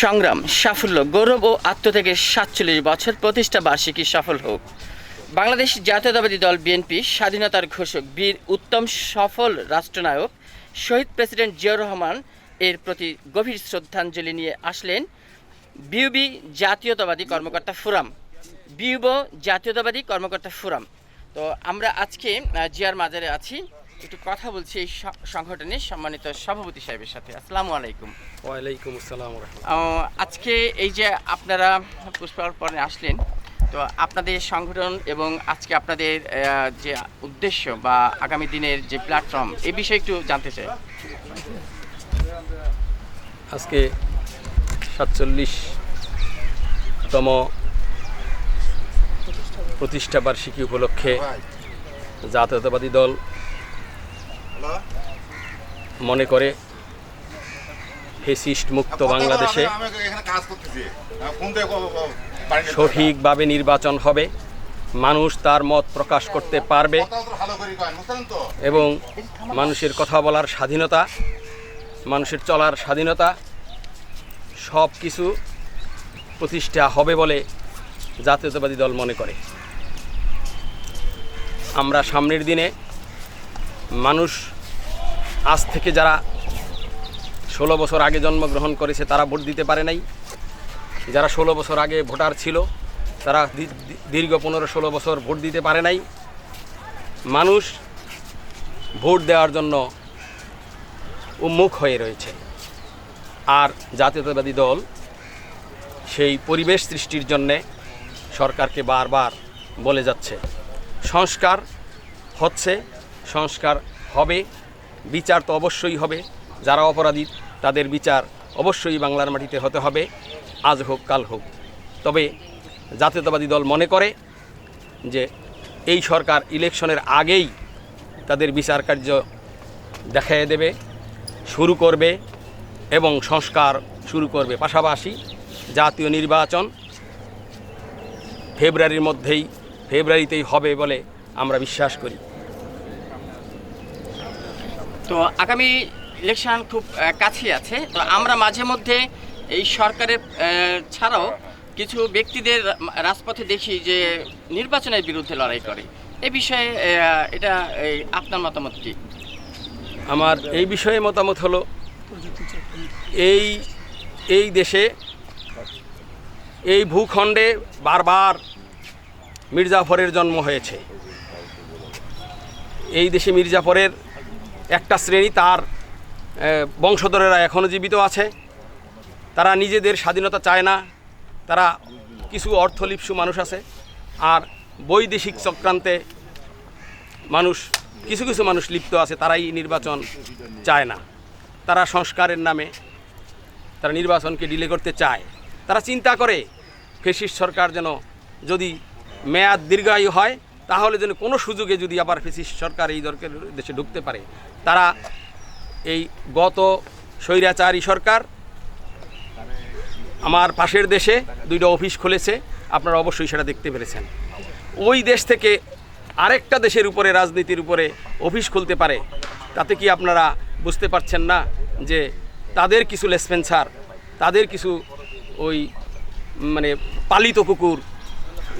সংগ্রাম, সাফল্য, গৌরব ও আত্মত্যাগের সাতচল্লিশ বছর প্রতিষ্ঠা বার্ষিকী সফল হোক। বাংলাদেশ জাতীয়তাবাদী দল বিএনপি, স্বাধীনতার ঘোষক, বীর, উত্তম সফল রাষ্ট্রনায়ক, শহীদ প্রেসিডেন্ট জিয়াউর রহমান এর প্রতি গভীর শ্রদ্ধাঞ্জলি নিয়ে আসলেন বিউবি জাতীয়তাবাদী কর্মকর্তা ফোরাম। বিউবো জাতীয়তাবাদী কর্মকর্তা ফোরাম। তো আমরা আজকে জিয়ার মাজারে আছি। একটু কথা বলছি এই সংগঠনের সম্মানিত সভাপতি সাহেবের সাথে। আসসালামু আলাইকুম। ওয়ালাইকুম আসসালাম আজকে এই যে আপনারা পুষ্পার্পণে আসলেন তো আপনাদের সংগঠন এবং আজকে আপনাদের যে উদ্দেশ্য বা আগামী দিনের যে প্ল্যাটফর্ম এই বিষয়ে একটু জানতে চাই। আজকে সাতচল্লিশতম প্রতিষ্ঠা বার্ষিকী উপলক্ষে জাতীয়তাবাদী দল মনে করে ফেসিস্ট মুক্ত বাংলাদেশে। সঠিকভাবে নির্বাচন হবে। মানুষ তার মত প্রকাশ করতে পারবে। এবং মানুষের কথা বলার স্বাধীনতা মানুষের চলার স্বাধীনতা সব কিছু প্রতিষ্ঠা হবে বলে জাতীয়তাবাদী দল মনে করে। আমরা সামনের দিনে মানুষ আজ থেকে যারা ষোলো বছর আগে জন্মগ্রহণ করেছে, তারা ভোট দিতে পারে নাই। যারা ষোলো বছর আগে ভোটার ছিল, তারা দীর্ঘ পনেরো ষোলো বছর ভোট দিতে পারে নাই। মানুষ ভোট দেওয়ার জন্য উন্মুখ হয়ে রয়েছে। আর জাতীয়তাবাদী দল সেই পরিবেশ সৃষ্টির জন্যে সরকারকে বারবার বলে যাচ্ছে। সংস্কার হচ্ছে সংস্কার হবে, বিচার তো অবশ্যই হবে, যারা অপরাধী তাদের বিচার অবশ্যই বাংলার মাটিতে হতে হবে, আজ হোক, কাল হোক। তবে জাতীয়তাবাদী দল মনে করে যে এই সরকার ইলেকশনের আগেই তাদের বিচার কার্য দেখাইয়ে দেবে, শুরু করবে এবং সংস্কার শুরু করবে। পাশাপাশি জাতীয় নির্বাচন ফেব্রুয়ারির মধ্যেই, ফেব্রুয়ারিতেই হবে বলে আমরা বিশ্বাস করি। তো আগামী ইলেকশন খুব কাছে আছে। তো আমরা মাঝে মধ্যে এই সরকারের ছাড়াও কিছু ব্যক্তিদের রাজপথে দেখি যে নির্বাচনের বিরুদ্ধে লড়াই করে। এ বিষয়ে এটা আপনার মতামত কি? আমার এই বিষয়ে মতামত হলো, এই এই দেশে, এই ভূখণ্ডে বারবার মির্জাফরের জন্ম হয়েছে। এই দেশে মির্জাফরের একটা শ্রেণি তার বংশধরেরা এখনও জীবিত আছে। তারা নিজেদের স্বাধীনতা চায় না। তারা কিছু অর্থলিপ্সু মানুষ আছে। আর বৈদেশিক চক্রান্তে মানুষ, কিছু কিছু মানুষ লিপ্ত আছে, তারাই নির্বাচন চায় না। তারা সংস্কারের নামে তারা নির্বাচনকে ডিলে করতে চায়। তারা চিন্তা করে, ফেসিস্ট সরকার যেন যদি মেয়াদ দীর্ঘায়ু হয়, তাহলে যেন কোনো সুযোগে যদি আবার ফেসিস্ট সরকার এই দরকার দেশে ঢুকতে পারে। তারা এই গত স্বৈরাচারী সরকার আমার পাশের দেশে দুইটা অফিস খুলেছে, আপনারা অবশ্যই সেটা দেখতে পেরেছেন। ওই দেশ থেকে আরেকটা দেশের উপরে, রাজনীতির উপরে অফিস খুলতে পারে, তাতে কি আপনারা বুঝতে পারছেন না যে তাদের কিছু লেসপেন্সার, তাদের কিছু ওই মানে পালিত কুকুর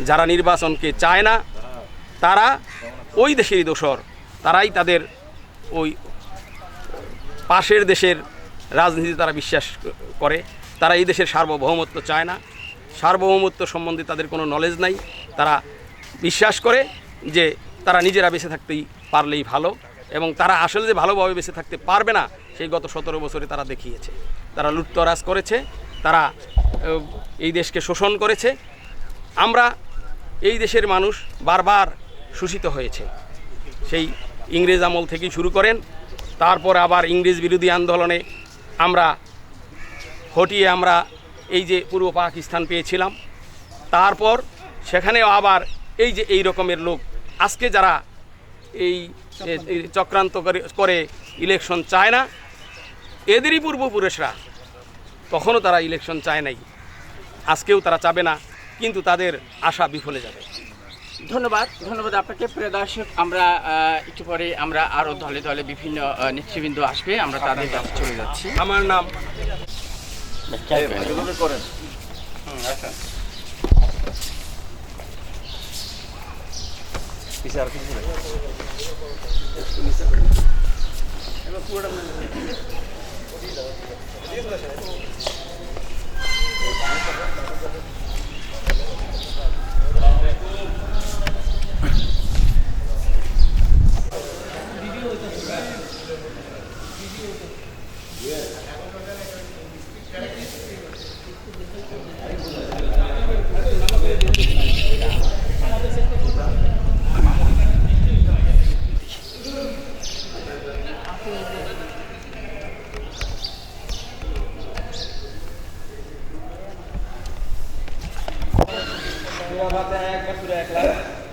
যারা নির্বাচনকে চায় না, তারা ওই দেশেরই দোসর তারাই তাদের ওই পাশের দেশের রাজনীতি তারা বিশ্বাস করে। তারা এই দেশের সার্বভৌমত্ব চায় না। সার্বভৌমত্ব সম্বন্ধে তাদের কোনো নলেজ নাই। তারা বিশ্বাস করে যে তারা নিজেরা বেঁচে থাকতেই পারলেই ভালো এবং তারা আসলে যে ভালোভাবে বেঁচে থাকতে পারবে না, সেই গত সতেরো বছরে তারা দেখিয়েছে। তারা লুটতরাজ করেছে। তারা এই দেশকে শোষণ করেছে। আমরা এই দেশের মানুষ বারবার শোষিত হয়েছে। সেই ইংরেজ আমল থেকে শুরু করেন। তারপর আবার ইংরেজ বিরোধী আন্দোলনে আমরা হটিয়ে আমরা এই যে পূর্ব পাকিস্তান পেয়েছিলাম। তারপর সেখানেও আবার এই যে এই রকমের লোক, আজকে যারা এই চক্রান্ত করে করে ইলেকশন চায় না, এদেরই পূর্বপুরুষরা, তখনও তারা ইলেকশন চায় নাই। আজকেও তারা চাবে না, কিন্তু তাদের আশা বিফলে যাবে। ধন্যবাদ ধন্যবাদ আপনাকে। প্রিয় দর্শক আমরা একটু পরে আমরা আরও দলে দলে বিভিন্ন নেতৃবৃন্দ আসবে আমরা তাদের কাছে চলে যাচ্ছি। আমার নাম করেন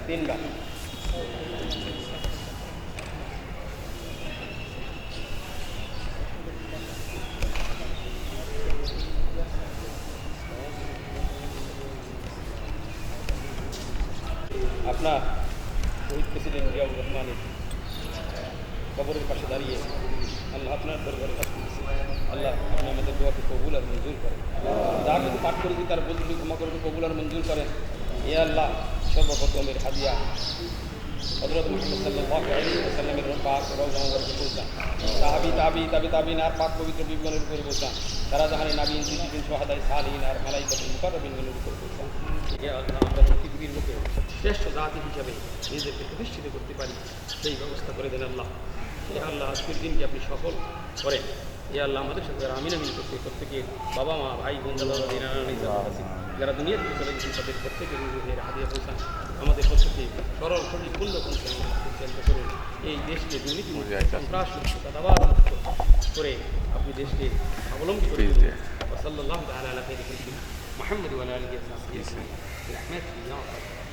তিনবার আপনার শহীদ প্রেসিডেন্ট জিয়াউর রহমানের কবরের পাশে দাঁড়িয়ে আল্লাহ আপনার দরবারে কাছে দিচ্ছি। আল্লাহ আপনি আমাদের দোয়াকে কবুল আর মঞ্জুর করেন যা কিছু পাঠ করেছি তার বদলি ক্ষমা করবে কবুল আর মঞ্জুর করেন এ আল্লাহ সর্বপ্রথমের হাদিয়া। হজরত মুহাম্মদ সাল্লাল্লাহু আলাইহি ওয়াসাল্লামের পাক মুবারকে পৌঁছান তাবি তাবি আর পাক পবিত্র বিজ্ঞানের উপরে পৌঁছান তারা জাহানে আর মালাইকাতুল মুকাররবিনের উপরে পৌঁছান হে আল্লাহ, আমরা শ্রেষ্ঠ জাতি হিসাবে নিজেকে প্রতিষ্ঠিত করতে পারি, সেই ব্যবস্থা করে দেন আল্লাহ। হে আল্লাহ আজকের দিনকে আপনি সফল করেন হে আল্লাহ আমাদের সাথে যারা আমিন আমিন করতে প্রত্যেকে বাবা মা ভাই বোন দাদা দাদি নানা নানি যারা আছে যারা দুনিয়া থেকে চলে গেছেন তাদের প্রত্যেকের নিজেদের হাদিয়া পৌঁছান আমাদের প্রত্যেকে সরল সঠিক পূর্ণ পৌঁছান পরিচালিত করুন এই দেশকে দুর্নীতি মুক্ত সন্ত্রাস মুক্ত দাদাবাদ মুক্ত করে আপনি দেশকে স্বাবলম্বী করে তুলুন ওসল্লাহ তাআলা আলা খাইরি খালকি মুহাম্মদ ওয়া আলা আলিহি ওয়া সাহবিহি আজমাইন برحمتك يا رب